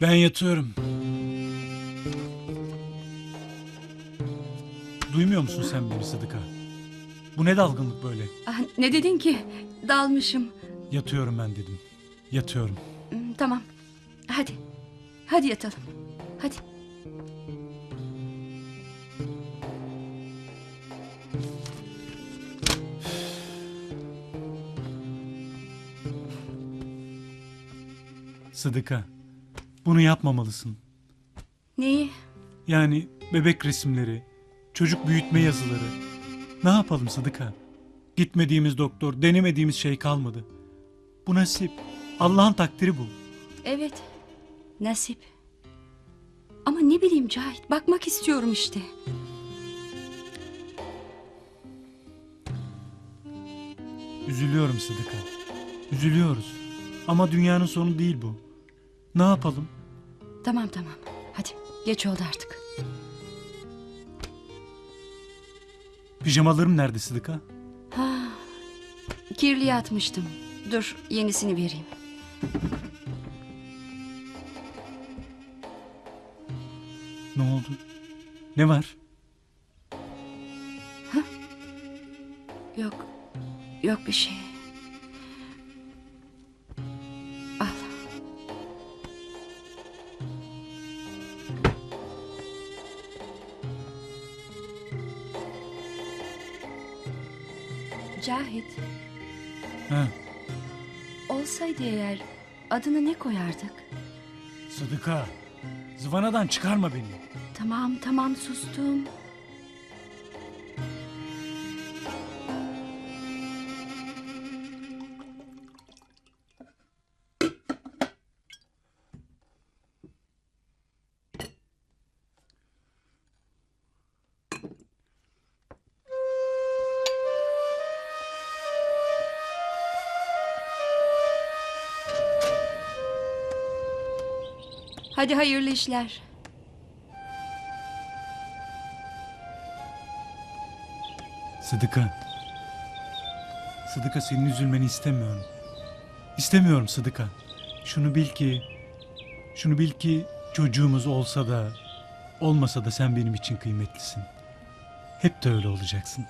Ben yatıyorum. Duymuyor musun sen beni Sıdıka? Bu ne dalgınlık böyle? Ah, ne dedin ki? Dalmışım. Yatıyorum ben dedim. Yatıyorum. Hmm, Tamam. Hadi. Hadi yatalım. Hadi. Sıdıka. Bunu yapmamalısın. Neyi? Yani bebek resimleri, çocuk büyütme yazıları. Ne yapalım Sıdıka? Gitmediğimiz doktor, denemediğimiz şey kalmadı. Bu nasip. Allah'ın takdiri bu. Evet. Nasip. Ama ne bileyim Cahit. Bakmak istiyorum işte. Üzülüyorum Sıdıka. Üzülüyoruz. Ama dünyanın sonu değil bu. Ne yapalım? Tamam tamam. Hadi. Geç oldu artık. Pijamalarım nerede Sıdıka? Ha, kirliye atmıştım. Dur yenisini vereyim. Ne oldu? Ne var? Yok. Yok bir şey. Cahit, Ha, olsaydı eğer adını ne koyardık? Sıdıka. Zıvanadan çıkarma beni. Tamam tamam sustum. Hadi hayırlı işler. Sıdıka. Sıdıka senin üzülmeni istemiyorum. İstemiyorum Sıdıka. Şunu bil ki... Şunu bil ki çocuğumuz olsa da... Olmasa da sen benim için kıymetlisin. Hep de öyle olacaksın.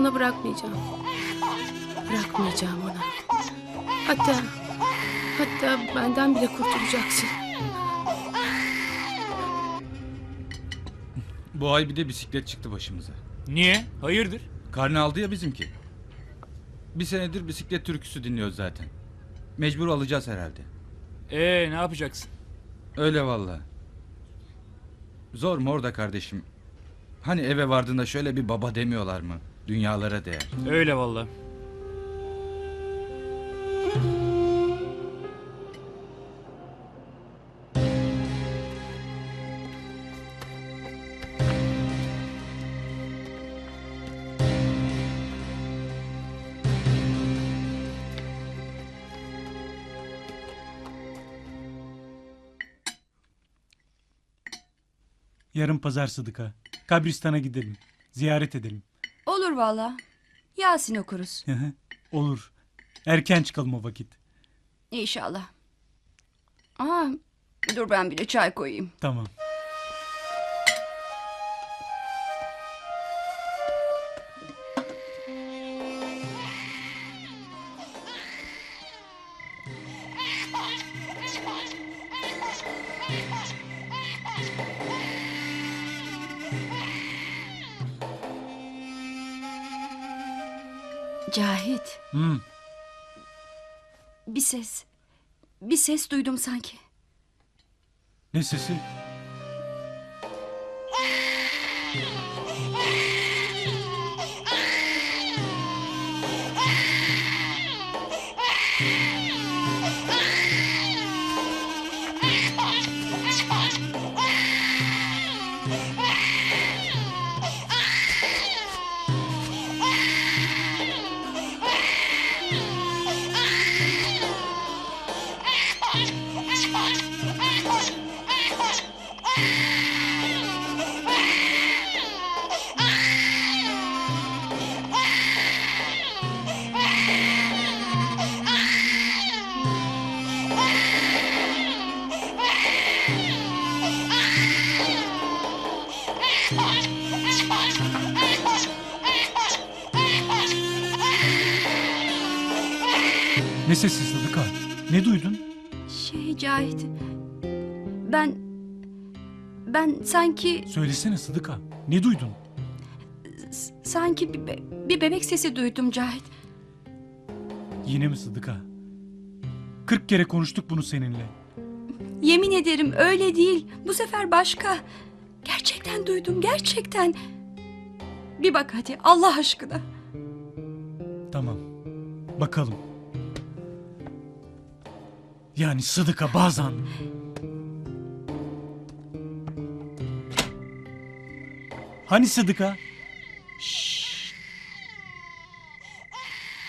Ona bırakmayacağım. Bırakmayacağım ona. Hatta hatta benden bile kurtulacaksın. Bu ay bir de bisiklet çıktı başımıza. Niye? Hayırdır? Karne aldı ya bizimki. Bir senedir bisiklet türküsü dinliyoruz zaten. Mecbur alacağız herhalde. Ee ne yapacaksın? Öyle valla. Zor mu orada kardeşim? Hani eve vardığında şöyle bir baba demiyorlar mı? Dünyalara değer. Öyle valla. Yarın pazar Sıdıka. Kabristan'a gidelim. Ziyaret edelim. Olur valla. Yasin okuruz. Olur. Erken çıkalım o vakit. İnşallah. Aa, dur ben bir de çay koyayım. Tamam. Bir ses. Bir ses duydum sanki. Ne sesi? Ne sesi Sıdıka? Ne duydun? Şey Cahit. Ben... Ben sanki... Söylesene Sıdıka. Ne duydun? Sanki bir, be- bir bebek sesi duydum Cahit. Yine mi Sıdıka? Kırk kere konuştuk bunu seninle. Yemin ederim öyle değil. Bu sefer başka. Gerçekten duydum gerçekten. Bir bak hadi Allah aşkına. Tamam. Bakalım. Yani Sıdıka bazen... Hani Sıdıka?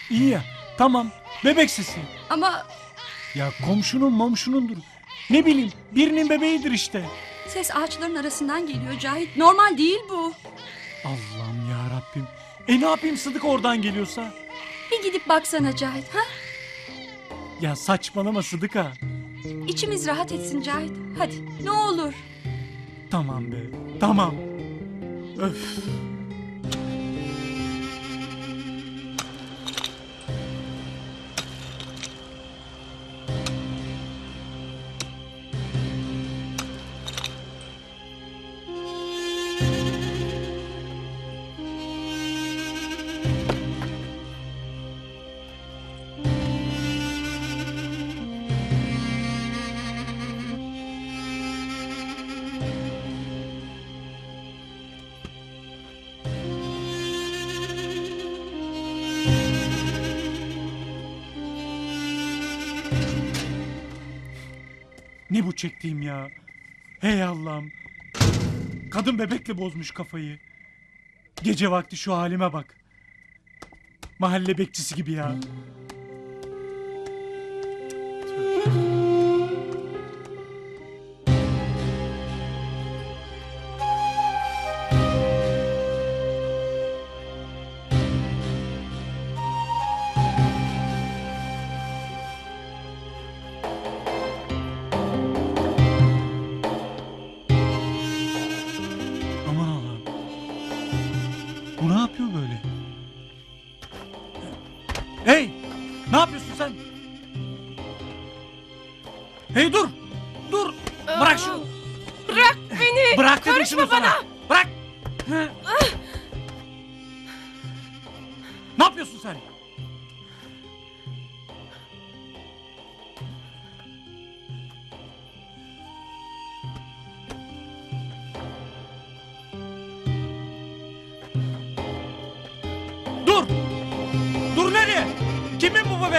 İyi ya. Tamam. Bebek sesi. Ama Ya komşunun momşunundur. Ne bileyim birinin bebeğidir işte. ses ağaçların arasından geliyor Cahit. Normal değil bu. Allah'ım ya Rabbim. E ne yapayım Sıdık oradan geliyorsa? Bir gidip baksana Cahit. Ha? Ya saçmalama Sıdıka. İçimiz rahat etsin Cahit. Hadi ne olur. Tamam be. Tamam. Öf. Ne bu çektiğim ya? Hey Allah'ım. Kadın bebekle bozmuş kafayı. Gece vakti şu halime bak. Mahalle bekçisi gibi ya.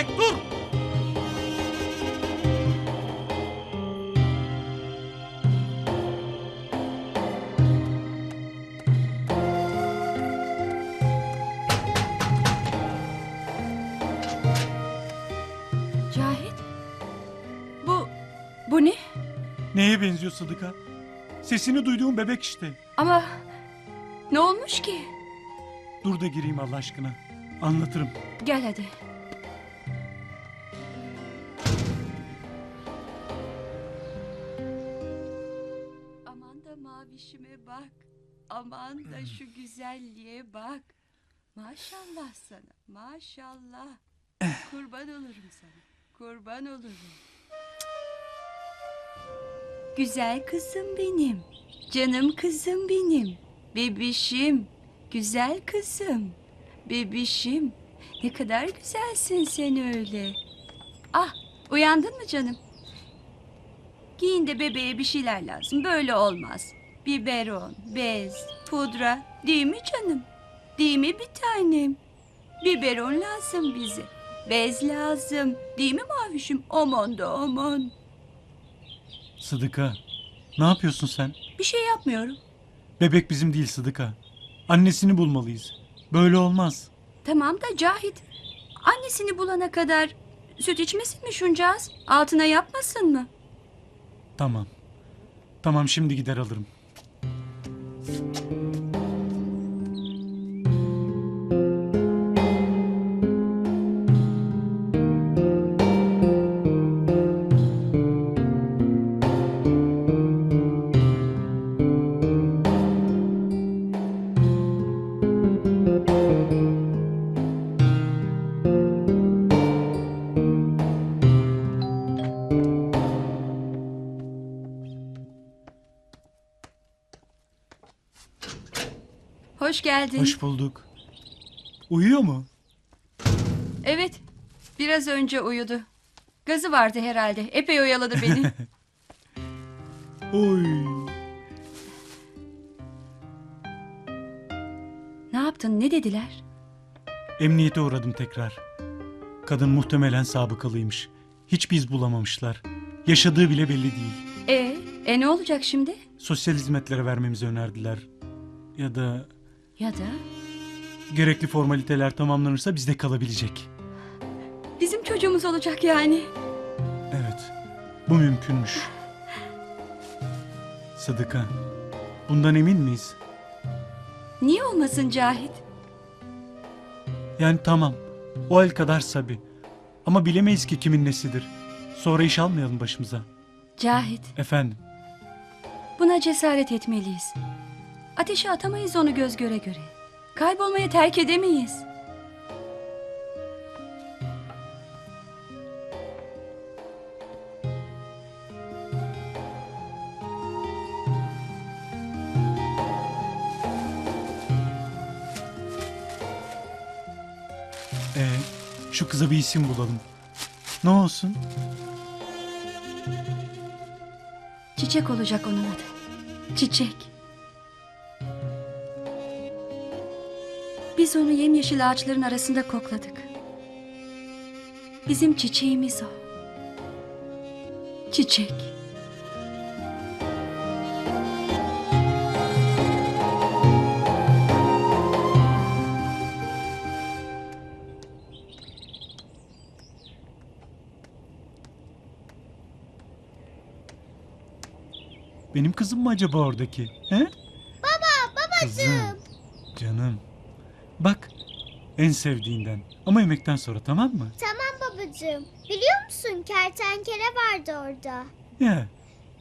Bebek? Dur! Cahit. Bu... Bu ne? Neye benziyor Sıdıka? Sesini duyduğum bebek işte. Ama... Ne olmuş ki? Dur da gireyim Allah aşkına. Anlatırım. Gel hadi. Mavişime bak. Aman da şu güzelliğe bak. Maşallah sana. Maşallah. Kurban olurum sana. Kurban olurum. Güzel kızım benim. Canım kızım benim. Bebişim. Güzel kızım. Bebişim. Ne kadar güzelsin sen öyle. Ah, uyandın mı canım? Giyin de bebeğe bir şeyler lazım. Böyle olmaz. Biberon, bez, pudra. Değil mi canım? Değil mi bir tanem? Biberon lazım bize. Bez lazım. Değil mi mavişim? Aman da aman. Sıdıka. Ne yapıyorsun sen? Bir şey yapmıyorum. Bebek bizim değil Sıdıka. Annesini bulmalıyız. Böyle olmaz. Tamam da Cahit. Annesini bulana kadar süt içmesin mi şuncağız? Altına yapmasın mı? Tamam. Tamam şimdi gider alırım. Hoş geldin. Hoş bulduk. Uyuyor mu? Evet. Biraz önce uyudu. Gazı vardı herhalde. Epey oyaladı beni. Oy. ne yaptın? Ne dediler? Emniyete uğradım tekrar. Kadın muhtemelen sabıkalıymış. Hiç biz bulamamışlar. Yaşadığı bile belli değil. E, e ne olacak şimdi? Sosyal hizmetlere vermemizi önerdiler. Ya da Ya da gerekli formaliteler tamamlanırsa bizde kalabilecek. bizim çocuğumuz olacak yani. Evet. Bu mümkünmüş. Sıdıka. Bundan emin miyiz? Niye olmasın Cahit? Yani tamam. O el kadar sabi. Ama bilemeyiz ki kimin nesidir. Sonra iş almayalım başımıza. Cahit, Efendim. buna cesaret etmeliyiz. Ateşe atamayız onu göz göre göre. Kaybolmaya terk edemeyiz. Ee, şu kıza bir isim bulalım. Ne olsun? Çiçek olacak onun adı. Çiçek. Biz onu yemyeşil ağaçların arasında kokladık. Bizim çiçeğimiz o. Çiçek. Benim kızım mı acaba oradaki? He? Baba, babacığım. Kızım, canım. Bak, en sevdiğinden. Ama yemekten sonra tamam mı? Tamam babacığım. Biliyor musun kertenkele vardı orada. Ya,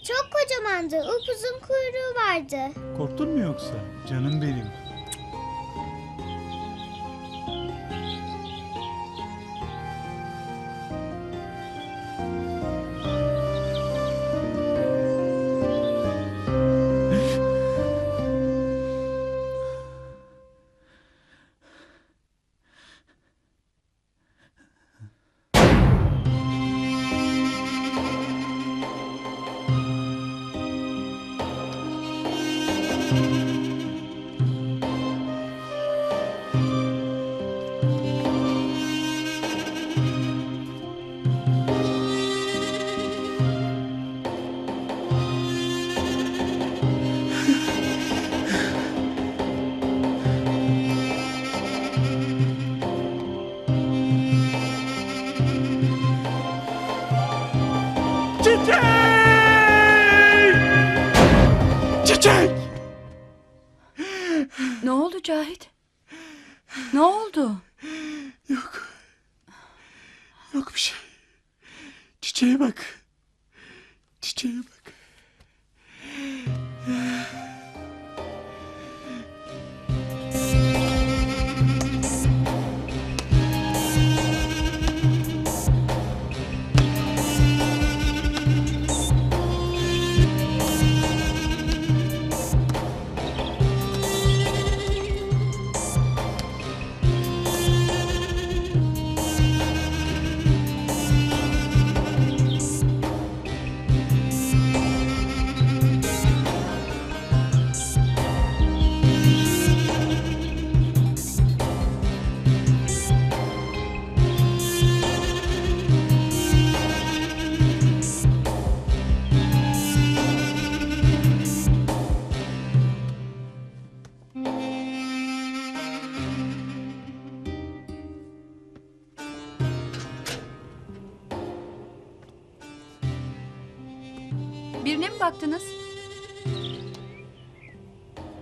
Çok kocamandı. Upuzun kuyruğu vardı. korktun mu yoksa? Canım benim. Ne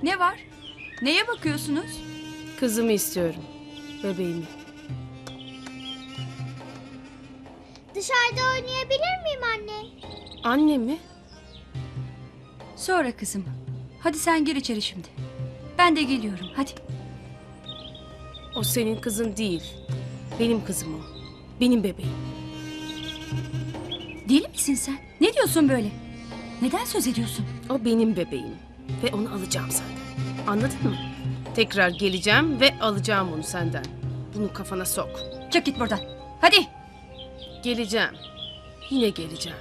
Ne var? Neye bakıyorsunuz? Kızımı istiyorum. Bebeğimi. Dışarıda oynayabilir miyim anne? Anne mi? Sonra kızım. Hadi sen gir içeri şimdi. Ben de geliyorum. Hadi. O senin kızın değil. Benim kızım o. Benim bebeğim. Deli misin sen? Ne diyorsun böyle? Neden söz ediyorsun? O benim bebeğim. Ve onu alacağım senden. Anladın mı? Tekrar geleceğim ve alacağım onu senden. Bunu kafana sok. Çık git buradan. Hadi. Geleceğim. Yine geleceğim.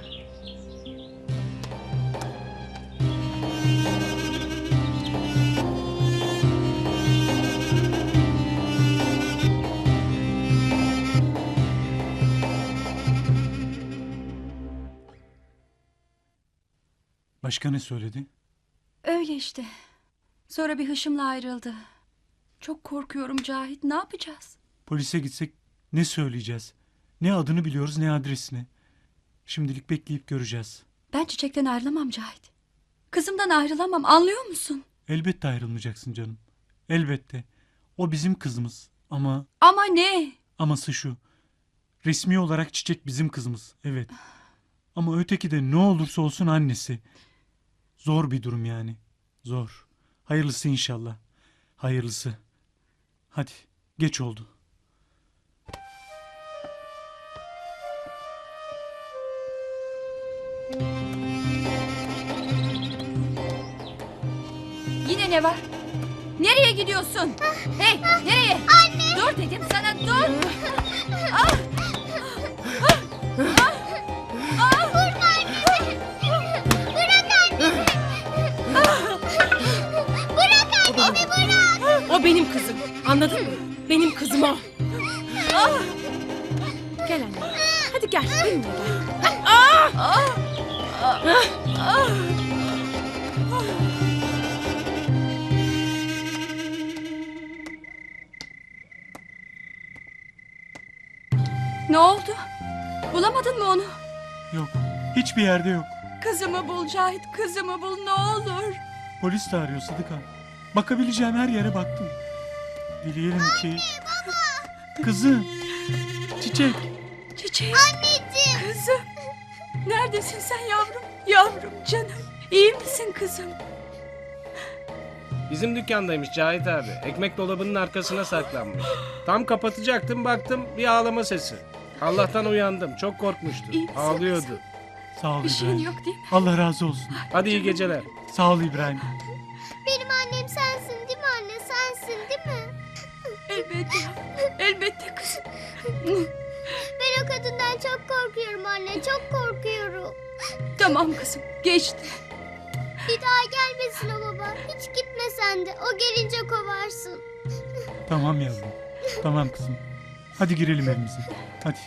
Başka ne söyledi? Öyle işte. Sonra bir hışımla ayrıldı. Çok korkuyorum Cahit. Ne yapacağız? Polise gitsek ne söyleyeceğiz? Ne adını biliyoruz ne adresini. Şimdilik bekleyip göreceğiz. Ben çiçekten ayrılamam Cahit. Kızımdan ayrılamam. Anlıyor musun? Elbette ayrılmayacaksın canım. Elbette. O bizim kızımız. Ama Ama ne? aması şu. Resmi olarak Çiçek bizim kızımız. Evet. Ama öteki de ne olursa olsun annesi. Zor bir durum yani. Zor. Hayırlısı inşallah. Hayırlısı. Hadi. Geç oldu. Yine ne var? Nereye gidiyorsun? Hey, nereye? Anne! Dur dedim sana, dur! O O benim kızım. Anladın mı? Benim kızım o. Gel anne. Hadi gel. Benimle gel. Ne oldu? Bulamadın mı onu? Yok. Hiçbir yerde yok. Kızımı bul Cahit, kızımı bul ne olur. Polis de arıyor Sıdıka. Bakabileceğim her yere baktım. Dileyelim ki... Kızı. Çiçek. Çiçeğim. Anneciğim. Kızım. Neredesin sen yavrum? Yavrum canım. İyi misin kızım? Bizim dükkandaymış Cahit abi. Ekmek dolabının arkasına saklanmış. Tam kapatacaktım baktım bir ağlama sesi. Allah'tan uyandım. Çok korkmuştu. İyi misin Ağlıyordu. Sağ ol Bir şeyin İbrahim. yok değil mi? Allah razı olsun. Hadi iyi geceler. Sağ ol İbrahim. Elbette. Elbette kızım. Ben o kadından çok korkuyorum anne. Çok korkuyorum. Tamam kızım. Geçti. Bir daha gelmesin o baba. Hiç gitme sen de. O gelince kovarsın. Tamam yavrum. Tamam kızım. Hadi girelim evimize. Hadi.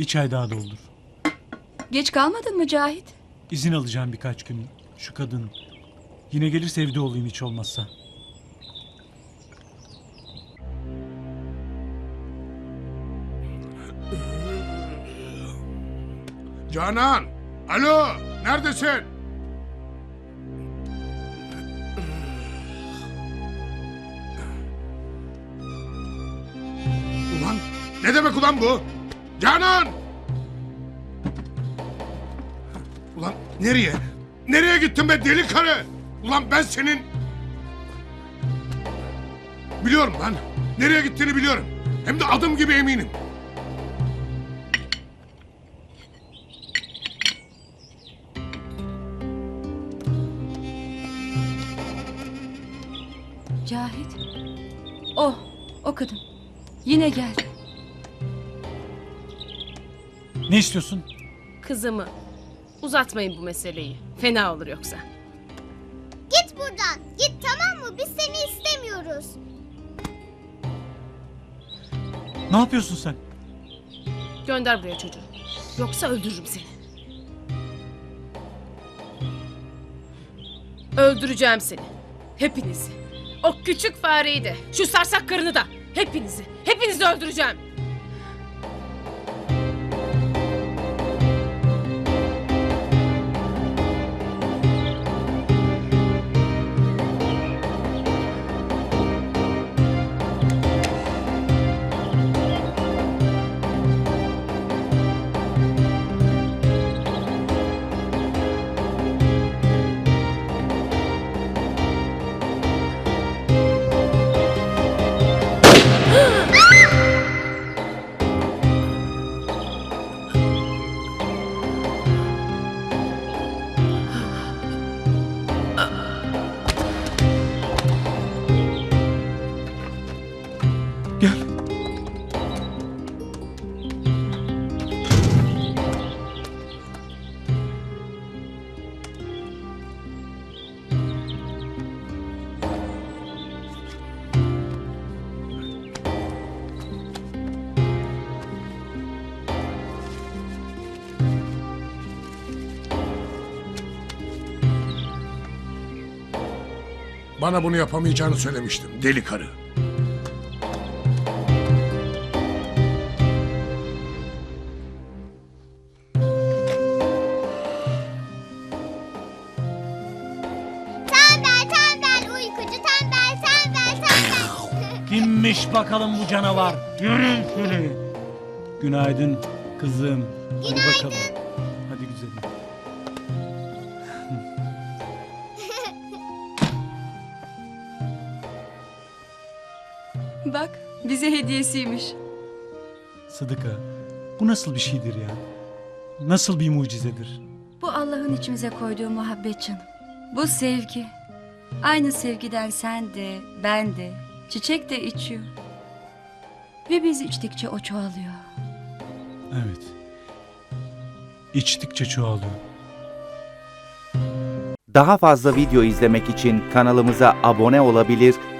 Bir çay daha doldur. Geç kalmadın mı Cahit? İzin alacağım birkaç gün. Şu kadın. Yine gelirse evde olayım hiç olmazsa. Canan! Alo! Neredesin? Ulan ne demek ulan bu? Canan! Ulan nereye? Nereye gittin be deli karı? Ulan ben senin... Biliyorum lan. Nereye gittiğini biliyorum. Hem de adım gibi eminim. Cahit. Oh, o kadın. Yine geldi. Ne istiyorsun? Kızımı. Uzatmayın bu meseleyi. Fena olur yoksa. Git buradan. Git tamam mı? Biz seni istemiyoruz. Ne yapıyorsun sen? Gönder buraya çocuğu. Yoksa öldürürüm seni. Öldüreceğim seni. Hepinizi. O küçük fareyi de, şu sarsak karını da. Hepinizi, hepinizi öldüreceğim. Bana bunu yapamayacağını söylemiştim deli karı. Tembel tembel uykucu tembel tembel tembel. Kimmiş bakalım bu canavar? Yürü şöyle. Günaydın kızım. Hadi bakalım. Hadi güzelim. Bak, bize hediyesiymiş. Sıdıka, bu nasıl bir şeydir ya? Nasıl bir mucizedir? Bu Allah'ın içimize koyduğu muhabbet canım. Bu sevgi. Aynı sevgiden sen de, ben de, çiçek de içiyor. Ve biz içtikçe o çoğalıyor. Evet. İçtikçe çoğalıyor. Daha fazla video izlemek için kanalımıza abone olabilir,